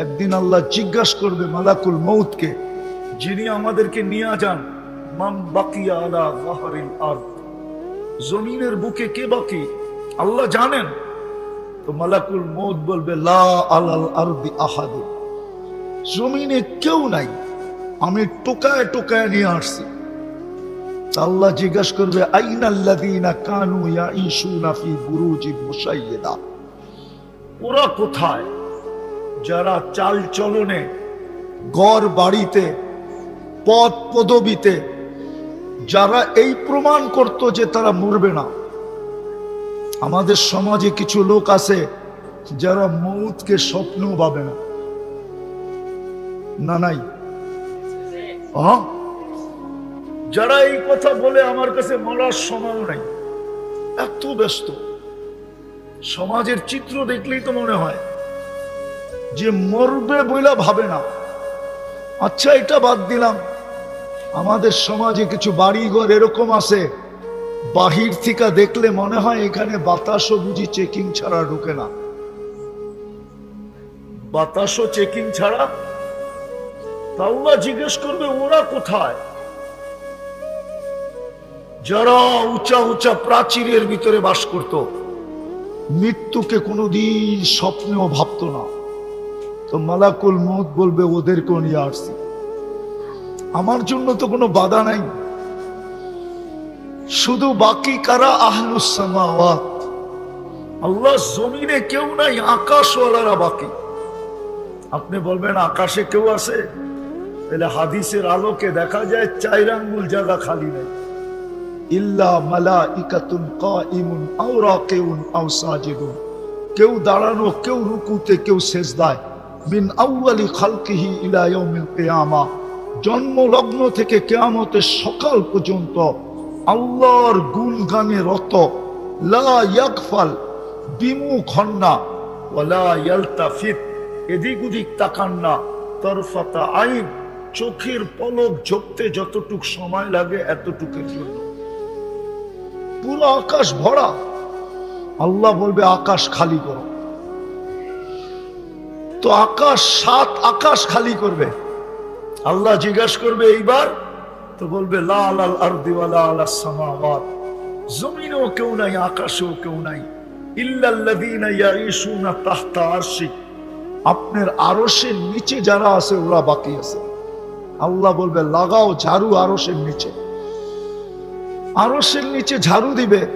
একদিন আল্লাহ জিজ্ঞাসা করবে মালাকুল মৌতকে যিনি আমাদেরকে নিয়ে যান, মান বাকিয়া আলা যাহরিল আরদ। জমিনের বুকে কে বাকি? আল্লাহ জানেন। তো মালাকুল মৌত বলবে, লা আলাল আরদি আহাদ। জমিনে কেউ নাই, আমি টোকায় টোকায় নিয়ে আসছি। আল্লাহ জিজ্ঞাসা করবে, আইনাল্লাযীনা কানু ইয়াঈশুনা ফি বুরুজিন মুশাইয়্যিদা। ওরা কোথায়? যারা চাল চলনে গড় বাড়িতে পদ পদবিতে যারা এই প্রমাণ করত যে তারা মরবে না। আমাদের সমাজে কিছু লোক আছে যারা মৌতকে স্বপ্ন পাবে না। না নাই? যারা এই কথা বলে আমার কাছে মরার সময় নাই। এত ব্যস্ত। সমাজের চিত্র দেখলেই তো মনে হয় যে মরবে বইলা ভাবে না। আচ্ছা এটা বাদ দিলাম। আমাদের সমাজে কিছু বাড়িঘর এরকম আছে। বাহির থেকে দেখলে মনে হয় এখানে বাতাসও বুঝি চেকিং ছাড়া ঢুকে না। বাতাসও চেকিং ছাড়া? তাও তাল্লা জিজ্ঞেস করবে, ওরা কোথায়? যারা উঁচা উঁচা প্রাচীরের ভিতরে বাস করত, মৃত্যুকে কোনোদিন স্বপ্নেও ভাবতো না। তো মালাকুল মত বলবে ওদেরকেও নিয়ে আসছি? আমার জন্য তো কোনো বাধা নাই। শুধু বাকি কারা? আহলুসামাওয়াত আল্লাহ জমিনে কেউ নাই, আকাশওয়ালারা বাকি। আপনি বলবেন, আকাশে কেউ আছে? তাহলে হাদিসের আলোকে দেখা যায় চার আঙ্গুল জায়গা খালি নেই। ইল্লা মালা ইকাতুন কাইমুন আও রাকিউন আও কেউ দাঁড়ানো, কেউ রুকুতে, কেউ সেজদায়। মিন আউয়ালি খালকিহি ইলা ইয়াউমিল কিয়ামা। জন্ম লগ্ন থেকে কেয়ামতের সকাল পর্যন্ত আল্লাহর গুণগানে রত। লা ইয়াকফাল বিমুখ হন না ইয়ালতাফিত। এদিক ওদিক তাকান না। তরফাতা আইন, চোখের পলক ঝপতে যতটুক সময় লাগে এতটুকের জন্য। পুরো আকাশ ভরা। আল্লাহ বলবে, আকাশ খালি করো। তো আকাশ, সাত আকাশ খালি করবে। আল্লাহ জিজ্ঞাসা করবে, এইবার? তো বলবে, লাল আল আরদিওয়ালা আলা সামাওয়াত। জমিনেও কেউ নাই, আকাশেও কেউ নাই। ইল্লাল্লাযীনা ইয়াঈশুনা তাহতা আরশি। আপনার আরশের নিচে যারা আছে, ওরা বাকি আছে। আল্লাহ বলবে, লাগাও ঝাড়ু আরশের নিচে। আরশের নিচে ঝাড়ু দিবে।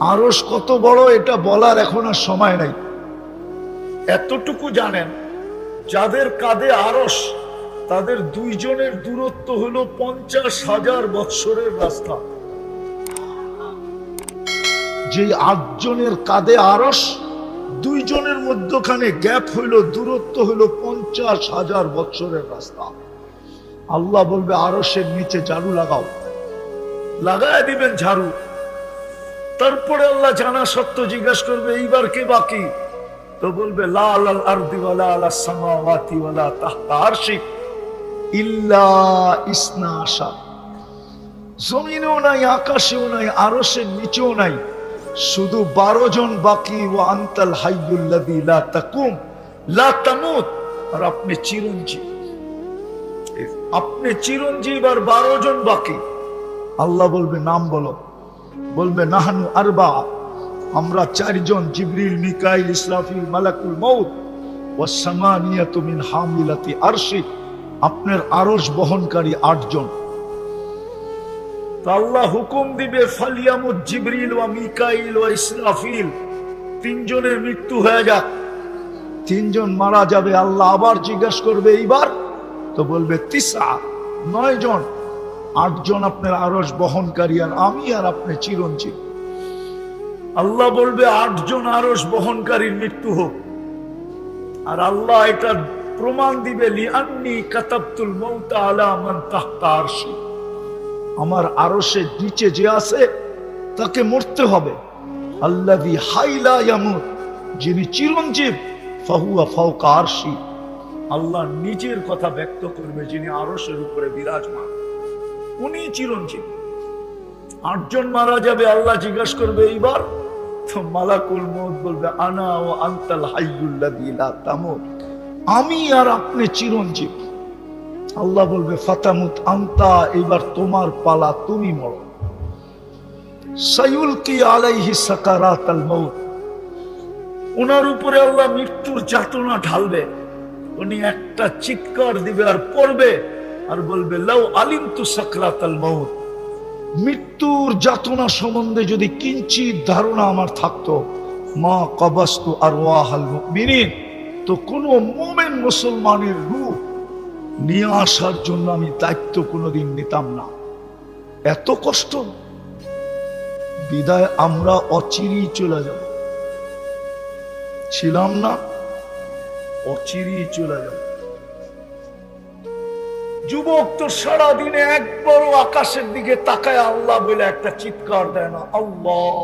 আরশ কত বড়, এটা বলার এখন আর সময় নাই। এতটুকু জানেন, যাদের কাঁধে আরশ তাদের দুইজনের দূরত্ব হলো পঞ্চাশ হাজার বৎসরের রাস্তা। যে আটজনের কাঁধে আরস, দুইজনের মধ্যখানে গ্যাপ হইল, দূরত্ব হইল পঞ্চাশ হাজার বৎসরের রাস্তা। আল্লাহ বলবে, আরসের নিচে ঝাড়ু লাগাও। লাগায় দিবেন ঝাড়ু। তারপরে আল্লাহ জানা সত্য জিজ্ঞাসা করবে, এইবার কে বাকি? তো বলবে, লাল আল আরদিওয়ালা আলা সামাওয়াতিওয়ালা তাহতা আরশিক ইল্লা জমিনেও নাই, আকাশেও নাই, আরশের নিচেও নাই। শুধু বারো জন বাকি ও আন্তাল হাইয়ুল্লাদি লা তাকুম, লা তামুত। আর আপনি চিরঞ্জীব। আপনি চিরঞ্জীব আর বারো জন বাকি। আল্লাহ বলবে, নাম বলো। বলবে, নাহানু আরবা আমরা চারজন জিবরিল, মিকাইল, ইসরাফিল, মালাকুল মৌত ও সামানিয়াতু মিন হামিলাতি আরশিক আপনার আরশ বহনকারী আটজন। আল্লাহ হুকুম দিবে, ফালিয়ামুদ জিবরিল ওয়া মিকাইল ওয়া ইসরাফিল, তিনজনের মৃত্যু হয়ে যাক। তিনজন মারা যাবে, আল্লাহ আবার জিজ্ঞাসা করবে, এইবার? তো বলবে, তিসা নয় জন আটজন আপনার আরশ বহনকারী আর আমি আর আপনি চিরঞ্জীব। আল্লাহ বলবে, আটজন আরস বহনকারীর মৃত্যু হোক। আর আল্লাহ এটা প্রমাণ দিবে, লিআন্নি কাতাবতুল মৌতা আলা আমার আরশের নিচে যে আছে, তাকে মরতে হবে। ইয়ামুত, যিনি চিরঞ্জীব, ফাহুয়া ফাওকা আরশি। আল্লাহ নিজের কথা ব্যক্ত করবে, যিনি আরশের উপরে বিরাজমান। উনি চিরঞ্জীব। আটজন মারা যাবে, আল্লাহ জিজ্ঞাসা করবে, এইবার মালাকুল মৌত বলবে, আনা ও আন্তাল হাইয়ুল্লাযী লা তামুত। আমি আর আপনি চিরঞ্জীব। আল্লাহ বলবে, ফাতামুত আন্তা এবার তোমার পালা তুমি আলাইহি সাকারাত আল ওনার উপরে আল্লাহ মৃত্যুর যাতনা ঢালবে। উনি একটা চিৎকার দিবে আর পড়বে আর বলবে, লাউ আলিম তু সাকরাত আল মৌত মৃত্যুর যাতনা সম্বন্ধে যদি কিঞ্চিত ধারণা আমার থাকতো, মা কবাস্তু আর ওয়াহাল মুমিনিন, তো কোনো মোমেন মুসলমানের রূপ নিয়ে আসার জন্য আমি দায়িত্ব কোনোদিন নিতাম না। এত কষ্ট। বিদায় আমরা অচিরেই চলে যাব। ছিলাম না, অচিরেই চলে যাব। যুবক তো সারাদিনে একবারও আকাশের দিকে তাকায় আল্লাহ বলে একটা চিৎকার দেয় না, আল্লাহ।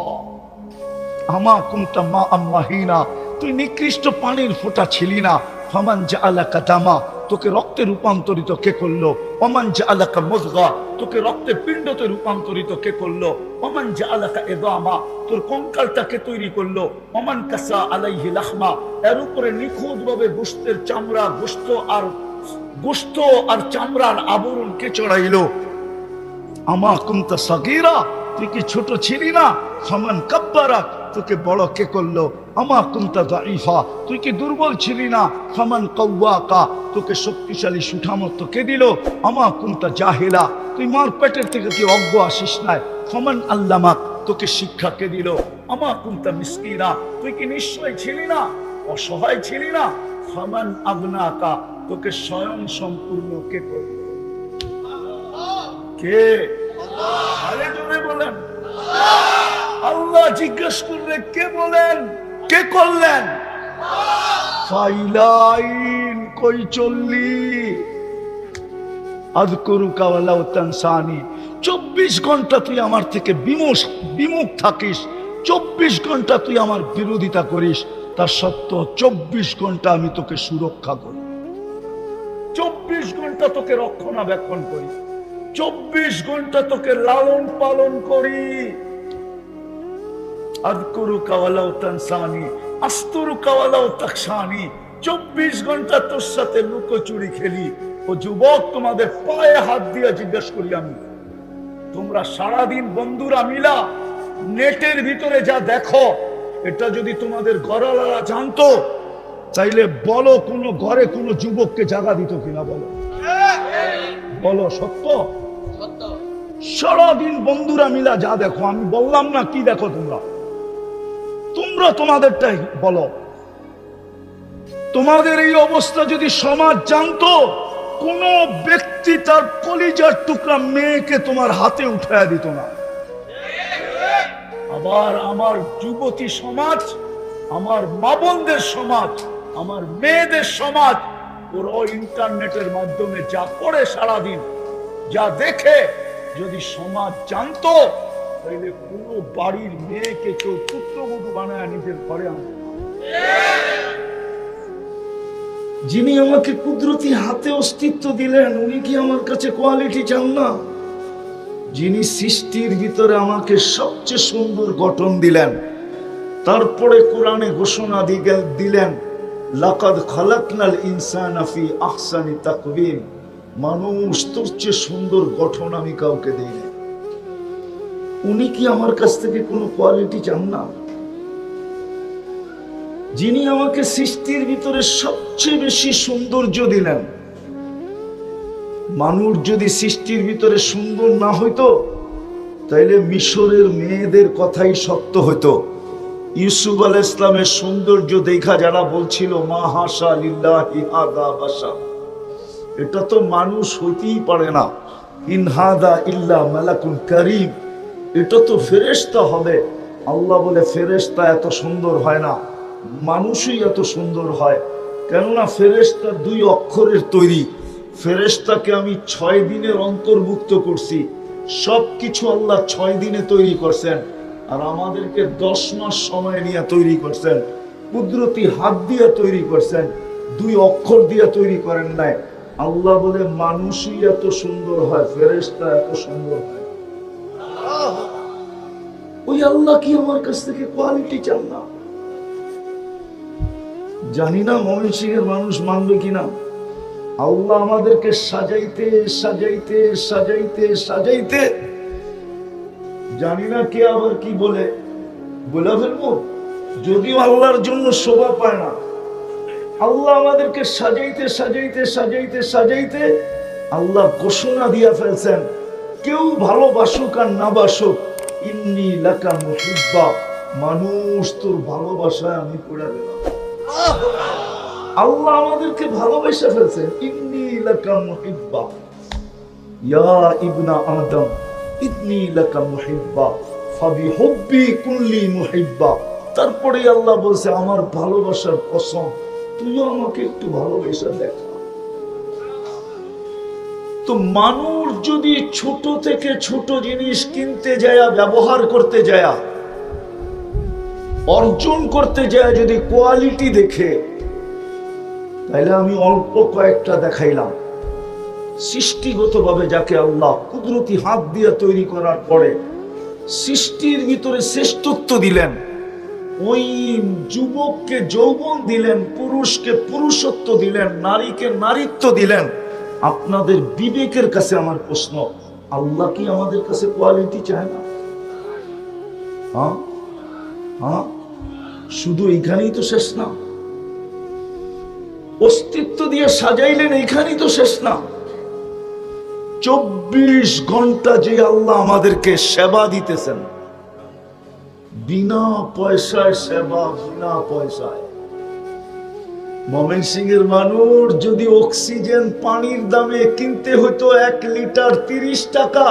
আমা কুমতা মা আম্মাহিনা তুই নিকৃষ্ট পানির ফোঁটা ছিলি না। ফমান জা আলাকা দামা, তোকে রক্তে রূপান্তরিত কে করল? অমান যা আলাকা মজগা, তোকে রক্তে পিণ্ডতে রূপান্তরিত কে করল? অমান জা আলাকা এদামা, তোর কঙ্কালটাকে তৈরি করল? অমান কাসা আলাইহি লাহমা, এর উপরে নিখুঁত ভাবে গোস্তের চামড়া গোস্ত আর গোস্ত আর চামড়ার আবরণ কে চড়াইলো? আমা কুমতা সাগীরা? তুই কি ছোট ছিলি না? সমান কাব্বারাক তোকে বড় কে করল? আমা কুমতা দাইফা তুই কি দুর্বল ছিলি না? সমান কৌয়াকা তোকে শক্তিশালী সুঠামত কে দিল? আমা কুমতা জাহেলা? তুই মার পেটের থেকে তুই অজ্ঞ আসিস নাই? সমান আল্লামাক তোকে শিক্ষা কে দিল? আমা কুমতা মিসকিনা? তুই কি নিশ্চয় ছিলি না? অসহায় ছিলি না? সমান আবনাকা? তোকে স্বয়ং সম্পূর্ণ কে করল আল্লাহ জিজ্ঞেস করলে কে বলেন? কে করলেন? ফাইলাইন চব্বিশ ঘণ্টা তুই আমার থেকে বিমুখ বিমুখ থাকিস। চব্বিশ ঘণ্টা তুই আমার বিরোধিতা করিস। তার সত্ত্বেও চব্বিশ ঘণ্টা আমি তোকে সুরক্ষা করি। চব্বিশ ঘণ্টা তোকে রক্ষণাবেক্ষণ করি। চব্বিশ ঘণ্টা তোকে লালন পালন করি। আদকুরু কাওয়ালাও তানসানি, আস্তরু কাওয়ালাও তাকসানি চব্বিশ ঘণ্টা তোর সাথে লুকোচুরি খেলি। ও যুবক, তোমাদের পায়ে হাত দিয়ে জিজ্ঞেস করি আমি, তোমরা সারাদিন বন্ধুরা মিলা নেটের ভিতরে যা দেখো, এটা যদি তোমাদের ঘরালারা জানতো চাইলে বলো কোনো ঘরে কোনো যুবককে জাগা দিত কিনা বলো। বলো সত্য? সারাদিন বন্ধুরা মিলা যা দেখো আমি বললাম না কি দেখো তোমরা? তোমরা তোমাদেরটাই বলো। তোমাদের এই অবস্থা যদি সমাজ জানতো কোন ব্যক্তি তার কলিজার টুকরা মেয়েকে তোমার হাতে উঠায় দিত না। আবার আমার যুবতী সমাজ আমার মা সমাজ আমার মেয়েদের সমাজ ওরাও ইন্টারনেটের মাধ্যমে যা করে সারাদিন, যা দেখে, যদি সমাজ জানতো তাহলে কোনো বাড়ির মেয়েকে কেউ পুত্রবধূ বানায় নিজের ঘরে যিনি আমাকে কুদরতি হাতে অস্তিত্ব দিলেন, উনি কি আমার কাছে কোয়ালিটি চান না? যিনি সৃষ্টির ভিতরে আমাকে সবচেয়ে সুন্দর গঠন দিলেন, তারপরে কোরআনে ঘোষণা দিলেন লাকাদ খালাকনাল ইনসান ফি আহসানি তাকবীম মানুষ তোর চেয়ে সুন্দর গঠন আমি কাউকে দেই না উনি কি আমার কাছ থেকে কোনো কোয়ালিটি চান না? যিনি আমাকে সৃষ্টির ভিতরে সবচেয়ে বেশি সৌন্দর্য দিলেন। মানুষ যদি সৃষ্টির ভিতরে সুন্দর না হইতো, তাইলে মিশরের মেয়েদের কথাই সত্য হইতো। ইউসুফ আল ইসলামের সৌন্দর্য দেখা যারা বলছিল মা হাসা লিল্লাহি হাদা বাসা এটা তো মানুষ হইতেই পারে না। ইনহাদা ইল্লা মালাকুন করিম। এটা তো ফেরেশতা হবে। আল্লাহ বলে, ফেরেশতা এত সুন্দর হয় না। মানুষই এত সুন্দর হয়। কেননা ফেরেশতা দুই অক্ষরের তৈরি। ফেরেশতাকে আমি ছয় দিনের অন্তর্ভুক্ত করছি। সব কিছু আল্লাহ ছয় দিনে তৈরি করছেন। আর আমাদেরকে দশ মাস সময় নিয়ে তৈরি করছেন। কুদরতি হাত দিয়ে তৈরি করছেন। দুই অক্ষর দিয়ে তৈরি করেন নাই। আল্লাহ বলে, মানুষই এত সুন্দর হয়, ফেরেশতা এত সুন্দর হয়। ওই আল্লাহ কি আমার কাছ থেকে কোয়ালিটি চান না? জানি না ময়মনসিংহের মানুষ মানবে কিনা। আল্লাহ আমাদেরকে সাজাইতে সাজাইতে সাজাইতে সাজাইতে জানি না কে আবার কি বলে। বলে ফেলব? যদিও আল্লাহর জন্য শোভা পায় না। আল্লাহ আমাদেরকে সাজাইতে সাজাইতে সাজাইতে সাজাইতে আল্লাহ ঘোষণা দিয়া ফেলছেন, কেউ ভালোবাসুক আর না বাসুক, ইন্নি লাকা মুহিব্বা, মানুষ তোর ভালোবাসায় আমি পড়ে গেলাম। আল্লাহ আমাদেরকে ভালোবেসে ফেলছেন, ইন্নি লাকা মুহিব্বা, ইয়া ইবনা আদম তারপরে আল্লাহ বলছে, আমার ভালোবাসার কসম, তুইও আমাকে একটু ভালোবেসে দেখা। তো মানুষ যদি ছোট থেকে ছোট জিনিস কিনতে যায়, ব্যবহার করতে যায়, অর্জন করতে যায়, যদি কোয়ালিটি দেখে তাইলে আমি অল্প কয়েকটা দেখাইলাম। সৃষ্টিগতভাবে যাকে আল্লাহ কুদরতি হাত দিয়ে তৈরি করার পরে সৃষ্টির ভিতরে শ্রেষ্ঠত্ব দিলেন, ওই যুবককে যৌবন দিলেন, পুরুষকে পুরুষত্ব দিলেন, নারীকে নারীত্ব দিলেন। আপনাদের বিবেকের কাছে আমার প্রশ্ন, আল্লাহ কি আমাদের কাছে কোয়ালিটি চায় না? হ্যাঁ? হ্যাঁ? শুধু এইখানেই তো শেষ না। অস্তিত্ব দিয়ে সাজাইলেন, এইখানেই তো শেষ না। চব্বিশ ঘণ্টা যে আল্লাহ আমাদেরকে সেবা দিতেছেন। বিনা পয়সায় সেবা, বিনা পয়সায়। মমেন সিং এর মানুষ যদি অক্সিজেন পানির দামে কিনতে হতো এক লিটার তিরিশ টাকা,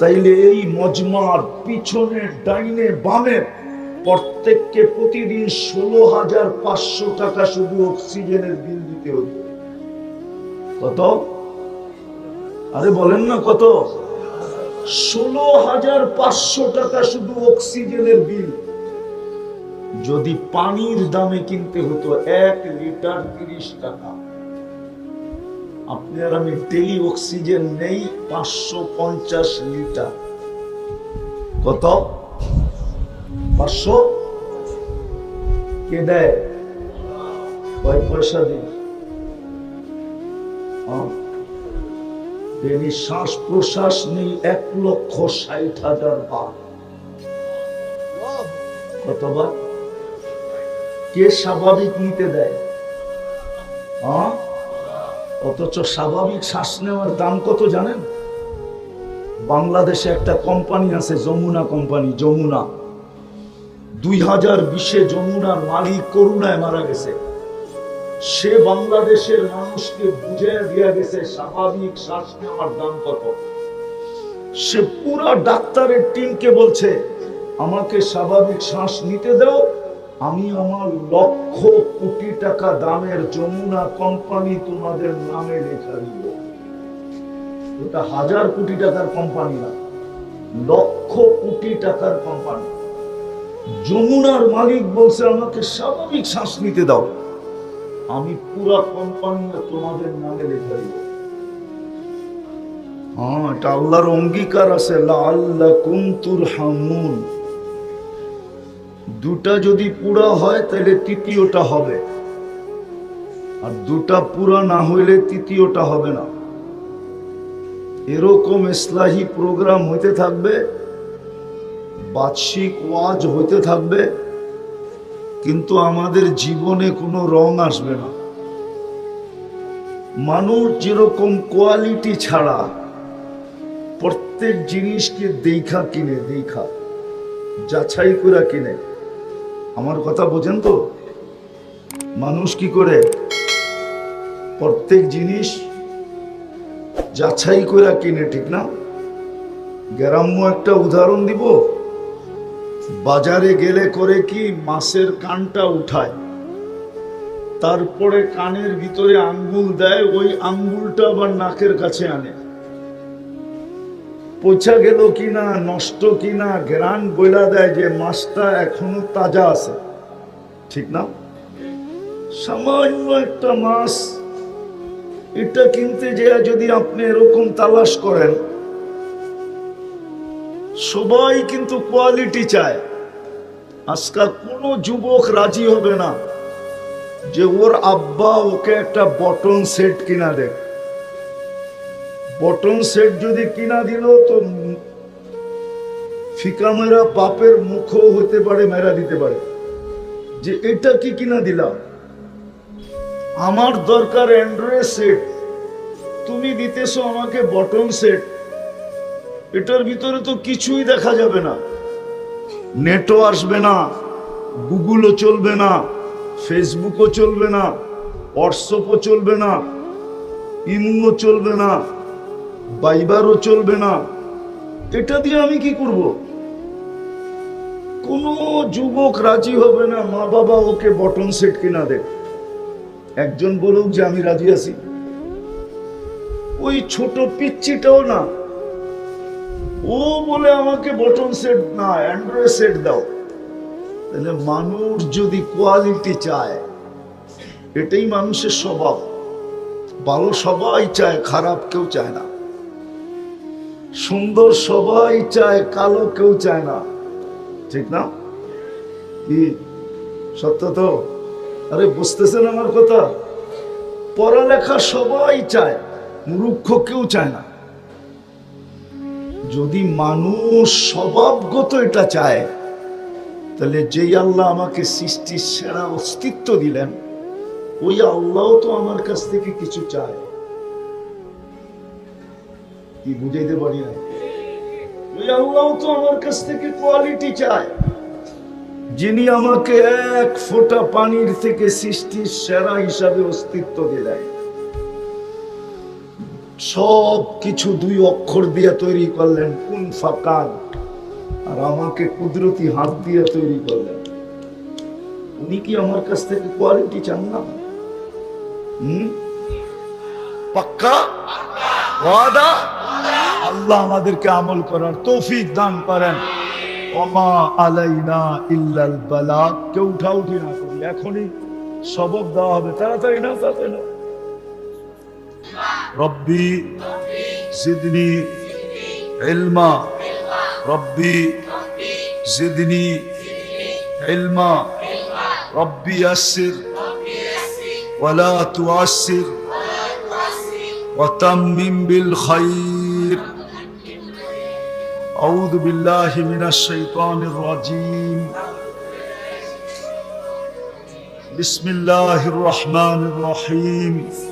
তাইলে এই মজমার পিছনে, ডাইনে, বামে প্রত্যেককে প্রতিদিন ষোলো হাজার পাঁচশো টাকা শুধু অক্সিজেনের বিল দিতে হতো কত? আরে বলেন না কত? ষোলো হাজার পাঁচশো টাকা শুধু অক্সিজেনের বিল। যদি পানির দামে কিনতে হতো এক লিটার তিরিশ টাকা। আপনি আর আমি ডেলি অক্সিজেন নেই, পাঁচশো পঞ্চাশ লিটার। কত? পাঁচশো? কে দেয়? কয় পয়সা দিন ডেলি শ্বাস প্রশ্বাস নেই এক লক্ষ ষাট হাজার বার। কতবার? কে স্বাভাবিক নিতে দেয়? হ্যাঁ? অথচ স্বাভাবিক শ্বাস নেওয়ার দাম কত জানেন? বাংলাদেশে একটা কোম্পানি আছে, যমুনা কোম্পানি, যমুনা। দুই হাজার বিশে যমুনার মালিক করুণায় মারা গেছে। সে বাংলাদেশের মানুষকে বুঝে দিয়া গেছে স্বাভাবিক শ্বাস নেওয়ার দাম কত সে পুরা ডাক্তারের টিমকে বলছে, আমাকে স্বাভাবিক শ্বাস নিতে দাও, আমি আমার লক্ষ কোটি টাকা দামের যমুনা কোম্পানি তোমাদের নামে লেখা দিব। ওটা হাজার কোটি টাকার কোম্পানি না, লক্ষ কোটি টাকার কোম্পানি যমুনার মালিক বলছে, আমাকে স্বাভাবিক শ্বাস নিতে দাও। আমি পুরা কোম্পানি তোমাদের নামে লেখা দিব। হ্যাঁ এটা আল্লাহর অঙ্গীকার আছে আল্লাহ কুন্তুর হামুন দুটা যদি পুরা হয়, তাহলে তৃতীয়টা হবে। আর দুটা পুরা না হইলে তৃতীয়টা হবে না। এরকম ইসলাহি প্রোগ্রাম হইতে থাকবে, বার্ষিক ওয়াজ হইতে থাকবে কিন্তু আমাদের জীবনে কোনো রং আসবে না। মানুষ যেরকম কোয়ালিটি ছাড়া প্রত্যেক জিনিসকে দেখা কিনে, দেখা, যাচাই করে কিনে। আমার কথা বোঝেন তো? মানুষ কি করে? প্রত্যেক জিনিস যাচাই করে কিনে, ঠিক না? গ্রাম্য একটা উদাহরণ দিব? বাজারে গেলে করে কি মাছের কানটা উঠায়? তারপরে কানের ভিতরে আঙ্গুল দেয়, ওই আঙ্গুলটা আবার নাকের কাছে আনে। পচা গেল কিনা, নষ্ট কিনা গ্রান বইলা দেয় যে মাছটা এখনও তাজা আছে। ঠিক না? সামান্য একটা মাছ, এটা কিনতে যে যদি আপনি এরকম তালাশ করেন, সবাই কিন্তু কোয়ালিটি চায়। আজকাল কোনো যুবক রাজি হবে না যে ওর আব্বা ওকে একটা বটন সেট কিনা দেয়। বটন সেট যদি কিনা দিল তো ফিকা মেরা বাপের মুখও হতে পারে, মেরা দিতে পারে। যে এটা কি কিনা দিলাম আমার দরকার অ্যান্ড্রয়েড সেট। তুমি দিতেছো আমাকে বটন সেট। এটার ভিতরে তো কিছুই দেখা যাবে না। নেটও আসবে না, গুগলও চলবে না, ফেসবুকও চলবে না, হোয়াটসঅ্যাপও চলবে না, ইমুও চলবে না বাইবারও চলবে না। এটা দিয়ে আমি কি করব? কোনো যুবক রাজি হবে না মা বাবা ওকে বটন সেট কিনা দেয়। একজন বলুক যে আমি রাজি আছি। ওই ছোট পিচ্ছিটাও না ও বলে আমাকে বটন সেট না অ্যান্ড্রয়েড সেট দাও। তাহলে মানুষ যদি কোয়ালিটি চায়, এটাই মানুষের স্বভাব। ভালো সবাই চায়, খারাপ কেউ চায় না। সুন্দর সবাই চায়, কালো কেউ চায় না। ঠিক না? কি? সত্য তো? আরে, বুঝতেছেন আমার কথা? পড়ালেখা সবাই চায়, মূর্খ কেউ চায় না। যদি মানুষ স্বভাবগত এটা চায়, তাহলে যেই আল্লাহ আমাকে সৃষ্টির সেরা অস্তিত্ব দিলেন, ওই আল্লাহ তো আমার কাছ থেকে কিছু চায়। কি বুঝাইতে পারি না? ওই আল্লাহ তো আমার কাছ থেকে কোয়ালিটি চায়। যিনি আমাকে এক ফোঁটা পানির থেকে সৃষ্টির সেরা হিসাবে অস্তিত্ব দিলেন। সব কিছু দুই অক্ষর দিয়ে তৈরি করলেন, কোন ফাকান আর আমাকে কুদরতি হাত দিয়ে তৈরি করলেন। উনি কি আমার কাছ থেকে কোয়ালিটি চান না? পাক্কা? ওয়াদা? আল্লাহ আমাদেরকে আমল করার তৌফিক দান করেন। আলাইনা ইল্লাল বালা। কেউ উঠা উঠি না করি এখনই সবক দেওয়া হবে। তাড়াতাড়ি না তাড়াতাড়ি না ربي زدني علما. ربي زدني علما. ربي يسر ولا تعسر وتمم بالخير. أعوذ بالله من الشيطان الرجيم. بسم الله الرحمن الرحيم.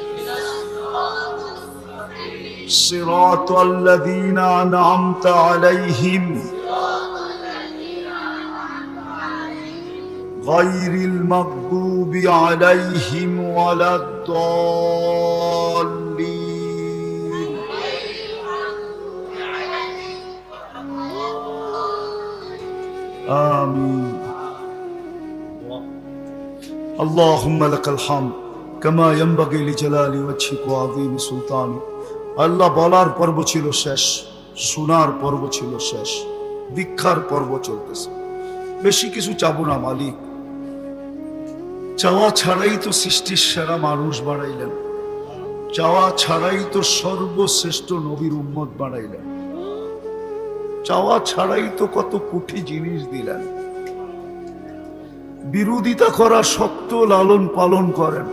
صراط الذين أنعمت عليهم غير المغضوب عليهم ولا الضالين. آمين. اللهم لك الحمد كما ينبغي لجلال وجهك وعظيم سلطانك. আল্লাহ বলার পর্ব ছিল শেষ, শোনার পর্ব ছিল শেষ, দীক্ষার পর্ব চলতেছে। বেশি কিছু চাবো না, মালিক। চাওয়া ছাড়াই তো সৃষ্টির সেরা মানুষ বাড়াইলেন চাওয়া ছাড়াই তো সর্বশ্রেষ্ঠ নবীর উম্মত বাড়াইলেন চাওয়া ছাড়াই তো কত কোটি জিনিস দিলেন। বিরোধিতা করা শক্ত লালন পালন করেন।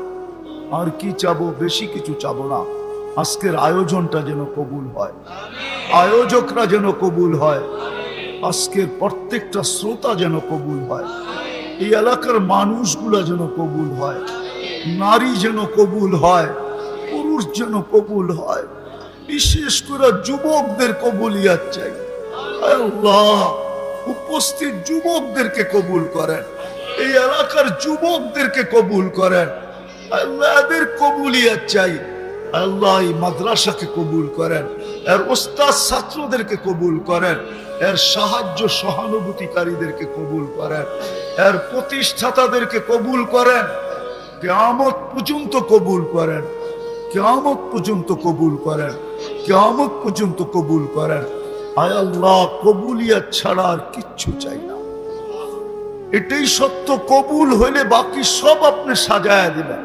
আর কি চাবো, বেশি কিছু চাবো না। আজকের আয়োজনটা যেন কবুল হয়। আয়োজকরা যেন কবুল হয়। আজকের প্রত্যেকটা শ্রোতা যেন কবুল হয়। এই এলাকার মানুষগুলা যেন কবুল হয়। নারী যেন কবুল হয়। পুরুষ যেন কবুল হয়। বিশেষ করে যুবকদের কবুলিয়াত চাই। উপস্থিত যুবকদেরকে কবুল করেন। এই এলাকার যুবকদেরকে কবুল করেন। আল্লাহ এদের কবুলিয়াত চাই। আল্লাহ এই মাদ্রাসাকে কবুল করেন, এর ওস্তাদ ছাত্রদেরকে কবুল করেন, এর সাহায্য সহানুভূতিকারীদেরকে কবুল করেন, এর প্রতিষ্ঠাতাদেরকে কবুল করেন, কেয়ামত পর্যন্ত কবুল করেন, কেয়ামত পর্যন্ত কবুল করেন, কেয়ামত পর্যন্ত কবুল করেন। আয় আল্লাহ, কবুলিয়াত ছাড়া আর কিচ্ছু চাই না। এটাই সত্য, কবুল হইলে বাকি সব আপনি সাজায় দিবেন।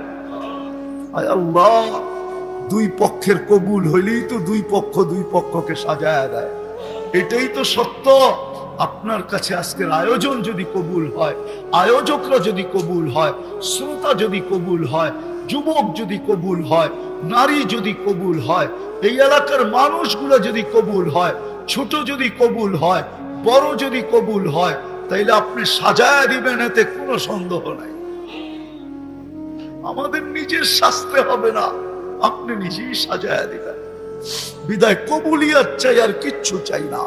আয় আল্লাহ দুই পক্ষের কবুল হইলেই তো দুই পক্ষ দুই পক্ষকে সাজায় দেয়। এটাই তো সত্য। আপনার কাছে আজকের আয়োজন যদি কবুল হয়, আয়োজকরা যদি কবুল হয়, শ্রোতা যদি কবুল হয়, যুবক যদি কবুল হয়, নারী যদি কবুল হয়, এই এলাকার মানুষগুলো যদি কবুল হয়, ছোট যদি কবুল হয়, বড় যদি কবুল হয়, তাইলে আপনি সাজায় দিবেন, এতে কোনো সন্দেহ নাই। আমাদের নিজের শাস্তে হবে না। আপনি নিজেই সাজায় দিবেন বিদায় কবুলিয়াত চাই, আর কিচ্ছু চাই না।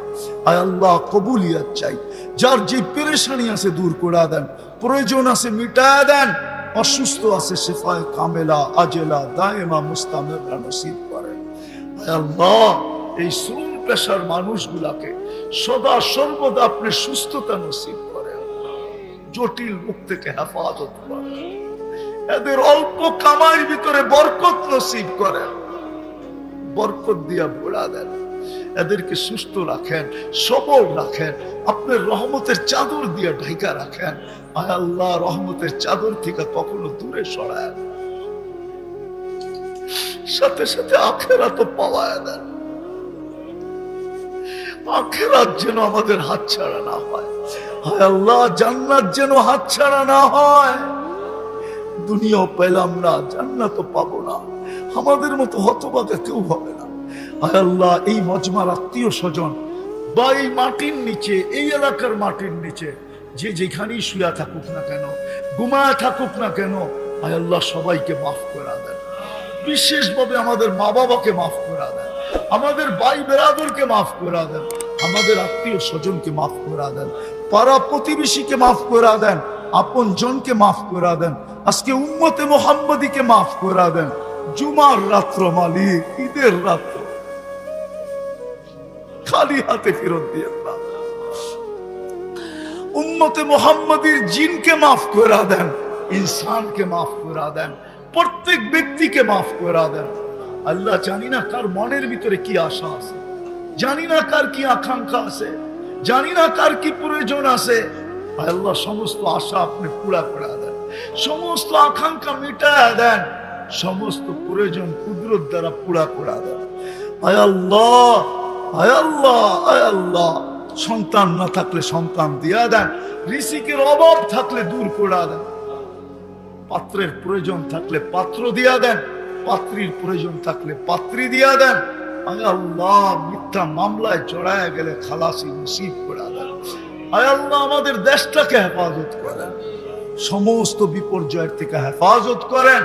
আয় আল্লাহ, কবুলিয়াত চাই। যার যে পেরেশানি আছে দূর করে দেন, প্রয়োজন আছে মিটায় দেন। অসুস্থ আছে সেফায় কামেলা, আজেলা, দায়েমা মুস্তামেরা নসিব করেন আয় আল্লাহ, এই শ্রম পেশার মানুষগুলাকে সদা সর্বদা আপনি সুস্থতা নসিব করেন। জটিল মুখ থেকে হেফাজত করেন। এদের অল্প কামাইয়ের ভিতরে বরকত নসিব করেন বরকত দিয়া ভোলা দেন। এদেরকে সুস্থ রাখেন, সবল রাখেন, আপনার রহমতের চাদর দিয়ে ঢাইকা রাখেন। আয় আল্লাহ, রহমতের চাদর থেকে কখনো দূরে সরায় সাথে সাথে আখেরা তো পাওয়া দেন। আখেরাত যেন আমাদের হাত ছাড়া না হয়। আল্লাহ, জান্নাত যেন হাত ছাড়া না হয়। দুনিয়াও পেলাম না, জান্নাতও পাবো না। আমাদের মতো হতবাগা কেউ হবে না। আয় আল্লাহ, এই মজমার আত্মীয় স্বজন বা এই মাটির নিচে, এই এলাকার মাটির নিচে, যে যেখানেই শুয়া থাকুক না কেন, ঘুমায় থাকুক না কেন আয় আল্লাহ, সবাইকে মাফ করে দেন। বিশেষভাবে আমাদের মা বাবাকে মাফ করে দেন। আমাদের ভাই বেরাদরকে মাফ করে দেন। আমাদের আত্মীয় স্বজনকে মাফ করে দেন। পাড়া প্রতিবেশীকে মাফ করে দেন। আপন জনকে মাফ করে দেন। আজকে উম্মতে মোহাম্মদীকে মাফ করে দেন। জুমার রাত্র মালিক, ঈদের রাত্র। খালি হাতে ফেরত দিয়ে উম্মতে মোহাম্মদীর জিনকে মাফ করে দেন। ইনসানকে মাফ করে দেন। প্রত্যেক ব্যক্তিকে মাফ করে দেন। আল্লাহ জানি না কার মনের ভিতরে কি আশা আছে। জানি না কার কি আকাঙ্ক্ষা আছে, জানি না কার কি প্রয়োজন আছে। আল্লাহ, সমস্ত আশা আপনি পুরা করে দেন, সমস্ত আকাঙ্ক্ষা মিটায় দেন, সমস্ত প্রয়োজন কুদরত দ্বারা পুরা করে দেন। আয় আল্লাহ আয় আল্লাহ আয় আল্লাহ, সন্তান না থাকলে সন্তান দিয়া দেন ঋষিকের অভাব থাকলে দূর করে দেন। পাত্রের প্রয়োজন থাকলে পাত্র দিয়া দেন, পাত্রীর প্রয়োজন থাকলে পাত্রী দিয়া দেন। মিথ্যা মামলায় গেলে করে আমাদের দেশটাকে হেফাজত করেন। সমস্ত বিপর্যয়ের থেকে হেফাজত করেন।